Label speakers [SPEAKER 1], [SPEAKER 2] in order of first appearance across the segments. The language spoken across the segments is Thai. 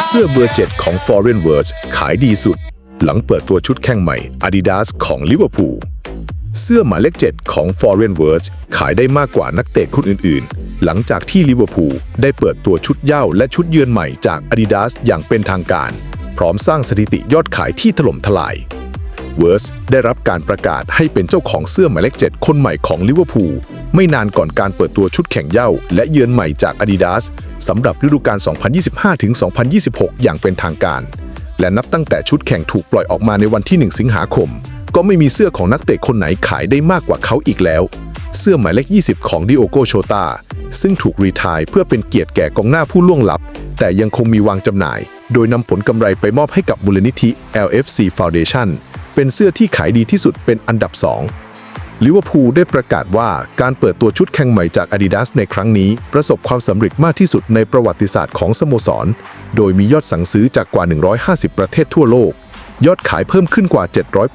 [SPEAKER 1] เสื้อเบอร์ 7 ของ Foreign Words ขายดีสุด หลังเปิดตัวชุดแข่งใหม่ Adidas ของลิเวอร์พูลเสื้อหมายเลข 7 ของ Foreign Words ขายได้มากกว่านักเตะคนอื่น ๆ หลังจากที่ลิเวอร์พูลได้เปิดตัวชุดเย้าและชุดเยือนใหม่จาก Adidas อย่างเป็นทางการ พร้อมสร้างสถิติยอดขายที่ถล่มทลายเวิร์สได้รับการประกาศให้เป็นเจ้าของเสื้อหมายเลข 7 คนใหม่ของลิเวอร์พูล ไม่นานก่อนการเปิดตัวชุดแข่งเย้าและเยือนใหม่จาก Adidas สำหรับฤดูกาล 2025-2026 อย่างเป็นทางการ และนับตั้งแต่ชุดแข่งถูกปล่อยออกมาในวันที่ 1 สิงหาคม ก็ไม่มีเสื้อของนักเตะคนไหนขายได้มากกว่าเขาอีกแล้ว เสื้อหมายเลข 20 ของดิโอโกโชตาซึ่งถูกรีไทายเพื่อเป็นเกียรติแก่กองหน้าผู้ล่วงลับ แต่ยังคงมีวางจำหน่าย โดยนำผลกำไรไปมอบให้กับมูลนิธิ LFC Foundation เป็นเสื้อที่ขายดีที่สุดเป็นอันดับ 2 ลิเวอร์พูลได้ประกาศว่าการเปิดตัวชุดแข่งใหม่จาก Adidas ในครั้งนี้ ประสบความสำเร็จมากที่สุดในประวัติศาสตร์ของสโมสร โดยมียอดสั่งซื้อจากกว่า 150 ประเทศทั่วโลก ยอดขายเพิ่มขึ้นกว่า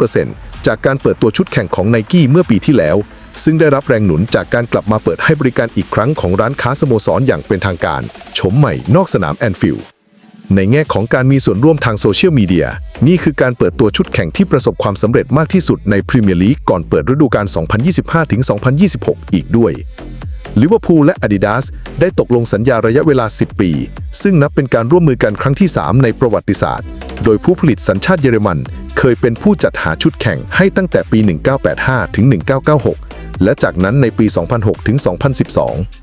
[SPEAKER 1] 700%จากการเปิดตัวชุดแข่งของไนกี้เมื่อปีที่แล้ว ซึ่งได้รับแรงหนุนจากการกลับมาเปิดให้บริการอีกครั้งของร้านค้าสโมสรอย่างเป็นทางการชมใหม่นอกสนามแอนฟิลด์ ในแง่ของการมีส่วนร่วมทางโซเชียลมีเดียนี่คือการเปิดตัวชุดแข่งที่ประสบความสำเร็จมากที่สุดในพรีเมียร์ลีกก่อนเปิดฤดูกาล 2025-2026 อีกด้วยลิเวอร์พูลและ Adidas ได้ตกลงสัญญาระยะเวลา 10 ปี ซึ่งนับเป็นการร่วมมือกันครั้งที่ 3 ในประวัติศาสตร์ โดยผู้ผลิตสัญชาติเยอรมัน เคยเป็นผู้จัดหาชุดแข่งให้ตั้งแต่ปี 1985 ถึง 1996 และจากนั้นในปี 2006 ถึง 2012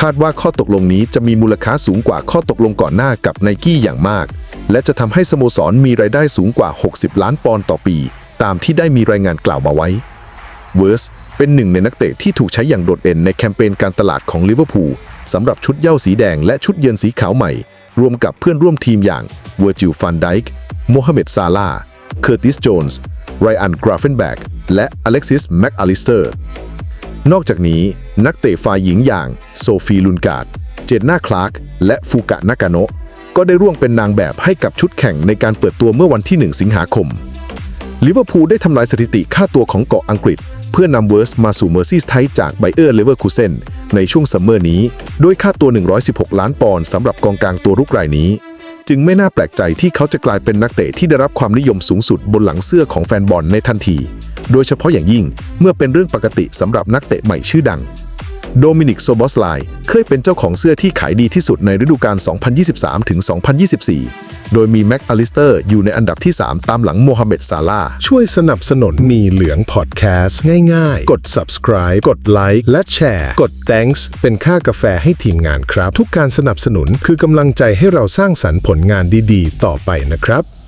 [SPEAKER 1] คาดว่าข้อตกลงนี้จะมีมูลค่าสูงกว่าข้อตกลงก่อนหน้ากับไนกี้อย่างมาก และจะทำให้สโมสรมีรายได้สูงกว่า 60 ล้านปอนด์ต่อปี ตามที่ได้มีรายงานกล่าวมาไว้ เวิร์สเป็นหนึ่งในนักเตะที่ถูกใช้อย่างโดดเด่นในแคมเปญการตลาดของลิเวอร์พูลสำหรับชุดเย้าสีแดงและชุดเยือนสีขาวใหม่ รวมกับเพื่อนร่วมทีมอย่างเวอร์จิลฟันไดค์โมฮัมเหม็ดซาลาเคอร์ติสโจนส์ไรอันกราเฟนแบกและอเล็กซิสแม็กอลิสเตอร์ นอกจากนี้นักเตะฝ่ายหญิงอย่างโซฟีลุนการ์ด เจนนาคลาร์ก และฟูกะนากาโนะก็ได้ร่วมเป็นนางแบบให้กับชุดแข่งในการเปิดตัวเมื่อวันที่ 1 สิงหาคม ลิเวอร์พูลได้ทำลายสถิติค่าตัวของเกาะอังกฤษ เพื่อนำเวิร์สมาสู่เมอร์ซีสไทจากไบเออร์เลเวอร์คูเซนในช่วงซัมเมอร์นี้ ด้วยค่าตัว 116 ล้านปอนด์สำหรับกองกลางตัวรุกรายนี้ จึงไม่น่าแปลกใจที่เขาจะกลายเป็นนักเตะที่ได้รับความนิยมสูงสุดบนหลังเสื้อของแฟนบอลในทันที โดยเฉพาะอย่างยิ่ง เมื่อเป็นเรื่องปกติสำหรับนักเตะใหม่ชื่อดัง โดมินิกโซบอสไลเคยเป็นเจ้าของเสื้อที่ขายดีที่สุดในฤดูกาล 2023-2024 โดยมีแม็กอลิสเตอร์อยู่ในอันดับที่ 3 ตามหลังโมฮัมเหม็ดซาลา
[SPEAKER 2] ช่วยสนับสนุนมีเหลืองพอดแคสต์ง่ายๆ กด subscribe กดไลค์และแชร์ กด thanks เป็นค่ากาแฟให้ทีมงานครับ ทุกการสนับสนุนคือกำลังใจให้เราสร้างสรรค์ผลงานดีๆ ต่อไปนะครับ